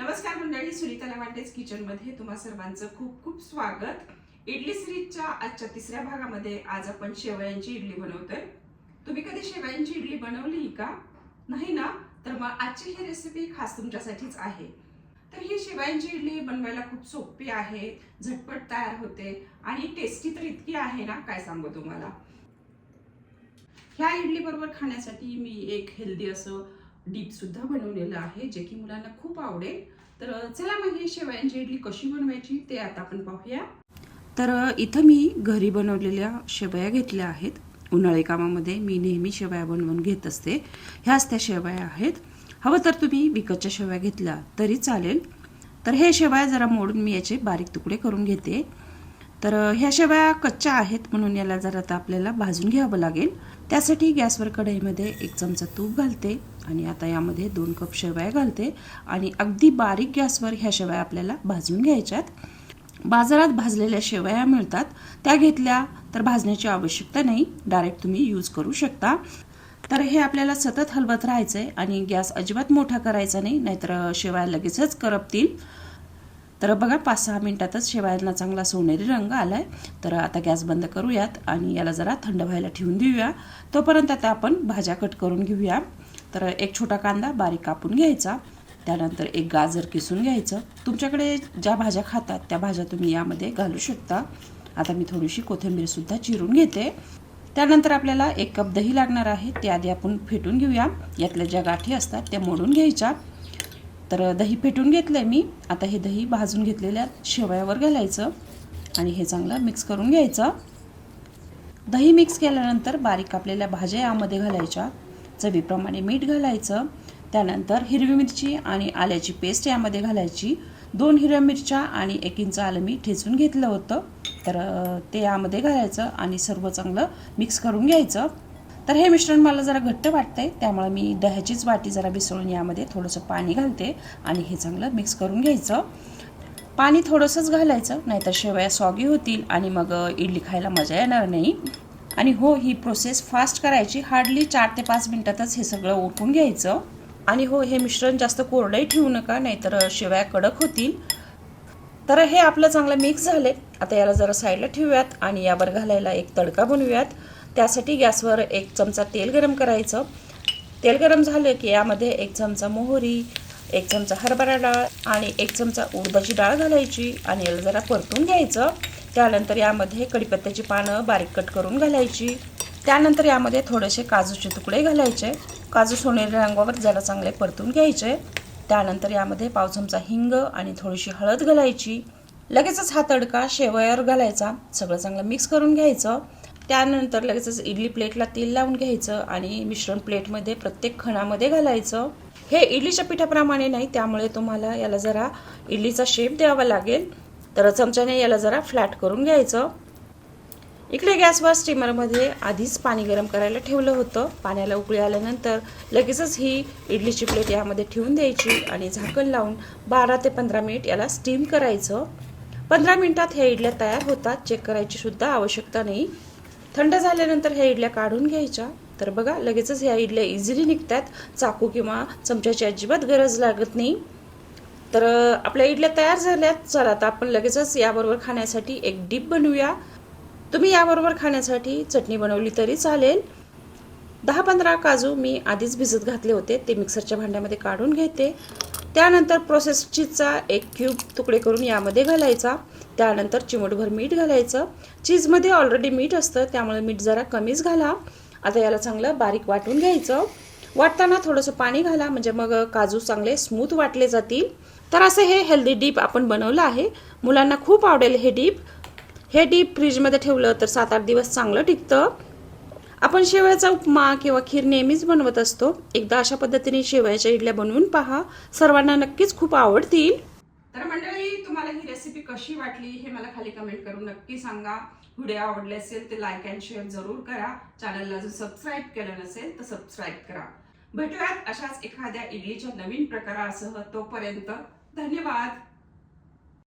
नमस्कार मंडळी सुनीता लवांडेज किचनमध्ये तुम्हा सर्वांचं खूप खूप स्वागत. इडली सिरीजच्या आजच्या तिसऱ्या भागामध्ये आज आपण शेवयांची इडली बनवतोय. तुम्ही कधी शेवयांची इडली बनवली का? नाही ना? तर मग आजची ही रेसिपी खास तुमच्यासाठीच आहे. तर ही शेवयांची इडली बनवायला खूप सोपी आहे झटपट तयार होते आणि टेस्टी तर इतकी आहे ना? काय सांगू तुम्हाला? ह्या इडली बरोबर खाण्यासाठी मी एक हेल्दी असं डीपसुद्धा बनवलेलं आहे जे की मुलांना खूप आवडेल. तर चला मग ही शेवयांची इडली कशी बनवायची ते आता आपण पाहूया. तर इथं मी घरी बनवलेल्या शेवया घेतल्या आहेत. उन्हाळी कामामध्ये मी नेहमी शेवया बनवून घेत असते. ह्याच त्या शेवया आहेत. हवं तर तुम्ही विकतच्या शेवया घेतल्या तरी चालेल. तर हे शेवया जरा मोडून मी याचे बारीक तुकडे करून घेते. तर ह्या शेवया कच्च्या आहेत म्हणून याला जरा आता आपल्याला भाजून घ्यावं लागेल त्यासाठी गॅसवर कढईमध्ये एक चमचा तूप घालते आणि आता यामध्ये दोन कप शेवया घालते आणि अगदी बारीक गॅसवर ह्या शेवया आपल्याला भाजून घ्यायच्यात. बाजारात भाजलेल्या शेवया मिळतात त्या घेतल्या तर भाजण्याची आवश्यकता नाही डायरेक्ट तुम्ही यूज करू शकता. तर हे आपल्याला सतत हलवत राहायचं आहे आणि गॅस अजिबात मोठा करायचा नाही नाहीतर शेवया लगेचच करपतील. तर बघा पाच सहा मिनटातच शेवायांना चांगला सोनेरी रंग आलाय. तर आता गॅस बंद करूयात आणि याला जरा थंड व्हायला ठेवून देऊया. तोपर्यंत आता आपण भाज्या कट करून घेऊया. तर एक छोटा कांदा बारीक कापून घ्यायचा. त्यानंतर एक गाजर किसून घ्यायचं. तुमच्याकडे ज्या भाज्या खातात त्या भाज्या तुम्ही यामध्ये घालू शकता. आता मी थोडीशी कोथिंबीरसुद्धा चिरून घेते. त्यानंतर आपल्याला एक कप दही लागणार आहे. ते आधी आपण फेटून घेऊया. यातल्या ज्या गाठी असतात त्या मोडून घ्यायच्या. तर दही फेटून घेतलंय मी. आता हे दही भाजून घेतलेल्या शेवयावर घालायचं आणि हे चांगलं मिक्स करून घ्यायचं. दही मिक्स केल्यानंतर बारीक कापलेल्या भाज्या यामध्ये घालायच्या. चवीप्रमाणे मीठ घालायचं. त्यानंतर हिरवी मिरची आणि आल्याची पेस्ट यामध्ये घालायची. दोन हिरव्या मिरच्या आणि एक इंच आलं मी ठेचून घेतलं होतं. तर ते यामध्ये घालायचं आणि सर्व चांगलं मिक्स करून घ्यायचं. तर हे मिश्रण मला जरा घट्ट वाटतंय त्यामुळे मी दह्याचीच वाटी जरा मिसळून यामध्ये थोडंसं पाणी घालते आणि हे चांगलं मिक्स करून घ्यायचं. पाणी थोडंसंच घालायचं नाहीतर शेवया सॉगी होतील आणि मग इडली खायला मजा येणार नाही. आणि हो ही प्रोसेस फास्ट करायची हार्डली चार ते पाच मिनटातच हे सगळं ओटून घ्यायचं. आणि हो हे मिश्रण जास्त कोरडंही ठेवू नका नाहीतर शेवया कडक होतील. तर हे आपलं चांगलं मिक्स झाले आता याला जरा साईडला ठेवूयात आणि यावर घालायला एक तडका बनवूयात. त्यासाठी गॅसवर एक चमचा तेल गरम करायचं. तेल गरम झालं की यामध्ये एक चमचा मोहरी एक चमचा हरभरा डाळ आणि एक चमचा उडदाची डाळ घालायची आणि याला जरा परतून घ्यायचं. त्यानंतर यामध्ये कढीपत्त्याची पानं बारीक कट करून घालायची. त्यानंतर यामध्ये थोडेसे काजूचे तुकडे घालायचे. काजू सोनेरी रंगावर जरा चांगले परतून घ्यायचे. त्यानंतर यामध्ये पाव चमचा हिंग आणि थोडीशी हळद घालायची. लगेचच हा तडका शेवयावर घालायचा. सगळं चांगलं मिक्स करून घ्यायचं. त्यानंतर लगेचच इडली प्लेटला तेल लावून घ्यायचं आणि मिश्रण प्लेटमध्ये प्रत्येक खणामध्ये घालायचं. हे इडलीच्या पिठाप्रमाणे नाही त्यामुळे तुम्हाला याला जरा इडलीचा शेप द्यावा लागेल. तर चमच्याने याला जरा फ्लॅट करून घ्यायचं. इकडे गॅसवर स्टीमरमध्ये आधीच पाणी गरम करायला ठेवलं होतं. पाण्याला उकळी आल्यानंतर लगेचच ही इडलीची प्लेट यामध्ये ठेवून द्यायची आणि झाकण लावून बारा ते पंधरा मिनिट याला स्टीम करायचं. पंधरा मिनिटात ह्या इडल्या तयार होतात. चेक करायची सुद्धा आवश्यकता नाही. थंड झाल्यानंतर ह्या इडल्या काढून घ्यायच्या. तर बघा लगेचच ह्या इडल्या इझिली निघतात. चाकू किंवा चमच्याची अजिबात गरज लागत नाही. तर आपल्या इडल्या तयार झाल्यात. चला आता आपण लगेचच याबरोबर खाण्यासाठी एक डीप बनवूया. तुम्ही याबरोबर खाण्यासाठी चटणी बनवली तरी चालेल. दहा पंधरा काजू मी आधीच भिजत घातले होते. ते मिक्सरच्या भांड्यामध्ये काढून घेते. त्यानंतर प्रोसेस चीजचा एक क्यूब तुकडे करून यामध्ये घालायचा. त्यानंतर चिमटभर मीठ घालायचं. चीजमध्ये ऑलरेडी मीठ असतं त्यामुळे मीठ जरा कमीच घाला. आता याला चांगलं बारीक वाटून घ्यायचं. वाटताना थोडंसं पाणी घाला म्हणजे मग काजू चांगले स्मूथ वाटले जातील. तर असं हे हेल्दी डीप आपण बनवलं आहे. मुलांना खूप आवडेल हे डीप हे डीप फ्रीजमध्ये ठेवलं तर सात आठ दिवस चांगलं टिकतं. आपण शेवयाचा उपमा किंवा खीर नेहमीच बनवत असतो. एकदा अशा पद्धतीने शेवयाच्या इडल्या बनवून पहा. सर्वांना नक्कीच खूप आवडतील. तर मंडळी तुम्हाला ही रेसिपी कशी वाटली हे मला खाली कमेंट करून नक्की सांगा. व्हिडिओ आवडले असेल तर लाईक अँड शेअर जरूर करा. चॅनलला जर सबस्क्राईब केलं नसेल तर सबस्क्राईब करा. भेटूयात अशाच एखाद्या इडलीच्या नवीन प्रकारासह तोपर्यंत धन्यवाद.